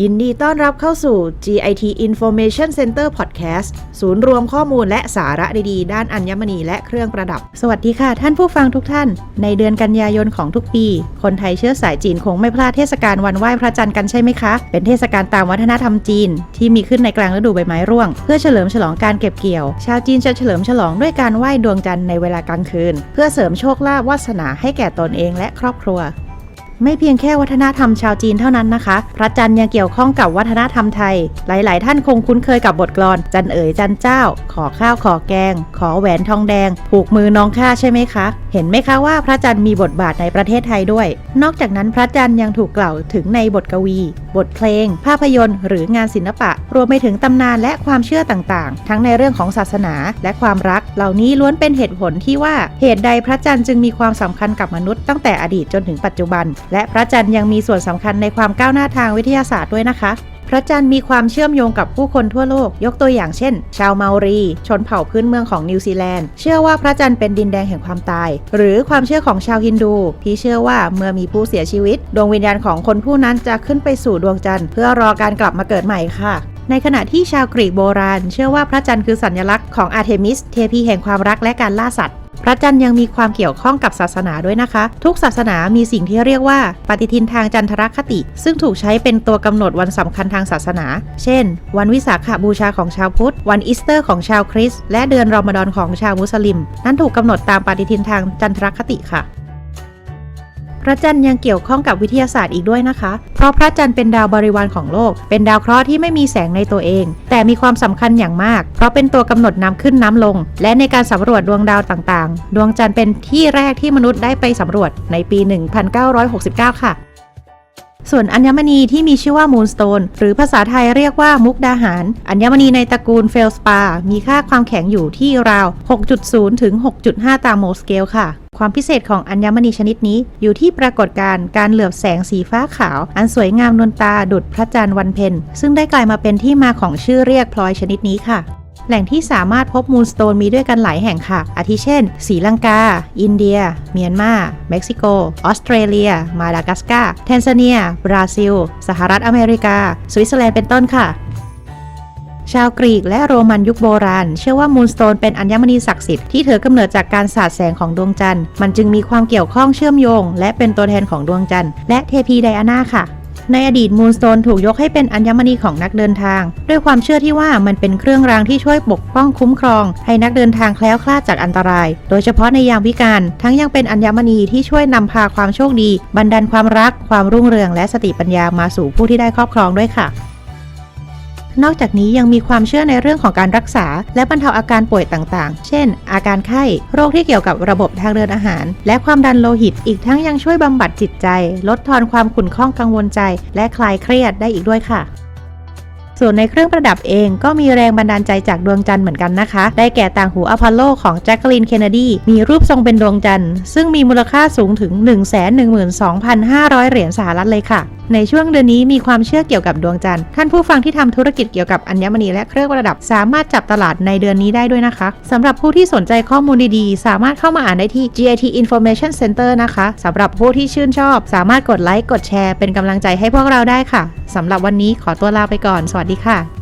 ยินดีต้อนรับเข้าสู่ GIT Information Center Podcast ศูนย์รวมข้อมูลและสาระดีๆ ด้านอัญมณีและเครื่องประดับ สวัสดีค่ะท่านผู้ฟังทุกท่าน ในเดือนกันยายนของทุกปี คนไทยเชื้อสายจีนคงไม่พลาดเทศกาลวันไหว้พระจันทร์กันใช่ไหมคะ เป็นเทศกาลตามวัฒนธรรมจีน ที่มีขึ้นในกลางฤดูใบไม้ร่วง เพื่อเฉลิมฉลองการเก็บเกี่ยว ชาวจีนจะเฉลิมฉลองด้วยการไหว้ดวงจันทร์ในเวลากลางคืน เพื่อเสริมโชคลาภวาสนาให้แก่ตนเองและครอบครัว ไม่เพียงแค่วัฒนธรรมชาวจีนเท่านั้นนะคะ พระจันทร์ยังเกี่ยวข้องกับวัฒนธรรมไทย หลาย ๆ ท่านคงคุ้นเคยกับบทกลอน จันเอ๋ยจันเจ้า ขอข้าวขอแกง ขอแหวนทองแดง ผูกมือน้องข้าใช่ไหมคะ เห็นไหมคะว่าพระจันทร์มีบทบาทในประเทศไทยด้วย นอกจากนั้นพระจันทร์ยังถูกกล่าวถึงในบทกวี บทเพลง ภาพยนตร์ หรืองานศิลปะ รวมไปถึงตำนานและความเชื่อต่าง ๆ ทั้งในเรื่องของศาสนาและความรัก เหล่านี้ล้วนเป็นเหตุผลที่ว่าเหตุใดพระจันทร์จึงมีความสำคัญกับมนุษย์ตั้งแต่อดีตจนถึงปัจจุบันและพระจันทร์ยังมีส่วนสำคัญในความก้าวหน้าทางวิทยาศาสตร์ด้วยนะคะ พระจันทร์มีความเชื่อมโยงกับผู้คนทั่วโลก ยกตัวอย่างเช่น ชาวเมารี ชนเผ่าพื้นเมืองของนิวซีแลนด์ เชื่อว่าพระจันทร์เป็นดินแดงแห่งความตาย หรือความเชื่อของชาวฮินดู ที่เชื่อว่าเมื่อมีผู้เสียชีวิต ดวงวิญญาณของคนผู้นั้นจะขึ้นไปสู่ดวงจันทร์เพื่อรอการกลับมาเกิดใหม่ค่ะในขณะที่ชาวกรีกโบราณ เชื่อว่าพระจันทร์คือสัญลักษณ์ของอาร์เทมิส เทพีแห่งความรักและการล่าสัตว์ พระจันทร์ยังมีความเกี่ยวข้องกับศาสนาด้วยนะคะ ทุกศาสนามีสิ่งที่เรียกว่า ปฏิทินทางจันทรคติ ซึ่งถูกใช้เป็นตัวกำหนดวันสำคัญทางศาสนา เช่น วันวิสาขบูชาของชาวพุทธ วันอีสเตอร์ของชาวคริสต์และเดือนรอมฎอนของชาวมุสลิม นั้นถูกกำหนดตามปฏิทินทางจันทรคติค่ะ พระจันทร์ยังเกี่ยวข้องกับวิทยาศาสตร์อีกด้วยนะคะ เพราะพระจันทร์เป็นดาวบริวารของโลก เป็นดาวเคราะห์ที่ไม่มีแสงในตัวเอง แต่มีความสำคัญอย่างมาก เพราะเป็นตัวกำหนดน้ำขึ้นน้ำลง และในการสำรวจดวงดาวต่างๆ ดวงจันทร์เป็นที่แรกที่มนุษย์ได้ไปสำรวจในปี 1969 ค่ะ ส่วนอัญมณีที่มีชื่อว่ามูนสโตนหรือภาษาไทยเรียกว่ามุกดาหาร อัญมณีในตระกูลเฟลสปา มีค่าความแข็งอยู่ที่ราว 6.0 ถึง 6.5 ตามโมสเกลค่ะ ความพิเศษของอัญมณีชนิดนี้ อยู่ที่ปรากฏการณ์การเหลือบแสงสีฟ้าขาว อันสวยงามนวลตาดุดพระจันทร์วันเพ็ญซึ่งได้กลายมาเป็นที่มาของชื่อเรียกพลอยชนิดนี้ค่ะ แหล่งที่สามารถพบมูลสโตนมีด้วยกันหลายแห่งค่ะ อาทิเช่นศรีลังกา อินเดีย เมียนมา เม็กซิโก ออสเตรเลีย มาดากัสการ์แทนซาเนีย บราซิล สหรัฐอเมริกา สวิตเซอร์แลนด์เป็นต้นค่ะ ชาวกรีกและโรมันยุคโบราณ เชื่อว่ามูลสโตนเป็นอัญมณีศักดิ์สิทธิ์ที่ถือกำเนิดจากการสาดแสงของดวงจันทร์ มันจึงมีความเกี่ยวข้องเชื่อมโยง และเป็นตัวแทนของดวงจันทร์และเทพีไดอาน่าค่ะ ในอดีตมูลสโตนถูกยกให้เป็นอัญมณีของนักเดินทาง ด้วยความเชื่อที่ว่ามันเป็นเครื่องรางที่ช่วยปกป้องคุ้มครอง ให้นักเดินทางแคล้วคลาดจากอันตราย โดยเฉพาะในยามวิกาลทั้งยังเป็นอัญมณีที่ช่วยนำพาความโชคดี บันดาลความรัก ความรุ่งเรืองและสติปัญญามาสู่ผู้ที่ได้ครอบครองด้วยค่ะ นอกจากนี้ยังมีความเชื่อในเรื่องของการรักษา และบรรเทาอาการป่วยต่างๆ เช่น อาการไข้ โรคที่เกี่ยวกับระบบทางเดินอาหาร และความดันโลหิต อีกทั้งยังช่วยบำบัดจิตใจ ลดทอนความขุ่นข้องกังวลใจ และคลายเครียดได้อีกด้วยค่ะ ส่วนในเครื่องประดับเองก็มีแรงบันดาลใจจากดวงจันทร์เหมือนกันนะคะ ได้แก่ต่างหูอพอลโลของแจ็คกลินเคนเนดี มีรูปทรงเป็นดวงจันทร์ ซึ่งมีมูลค่าสูงถึง 112,500 เหรียญสหรัฐเลยค่ะ ในช่วงเดือนนี้มีความเชื่อเกี่ยวกับดวงจันทร์ ท่านผู้ฟังที่ทำธุรกิจเกี่ยวกับอัญมณีและเครื่องประดับสามารถจับตลาดในเดือนนี้ได้ด้วยนะคะสำหรับผู้ที่สนใจข้อมูลดีๆ สามารถเข้ามาอ่านได้ที่ GIT Information Center นะคะสำหรับผู้ที่ชื่นชอบ สามารถกดไลค์กดแชร์เป็นกำลังใจให้พวกเราได้ค่ะสำหรับวันนี้ขอตัวลาไปก่อนสวัสดีค่ะ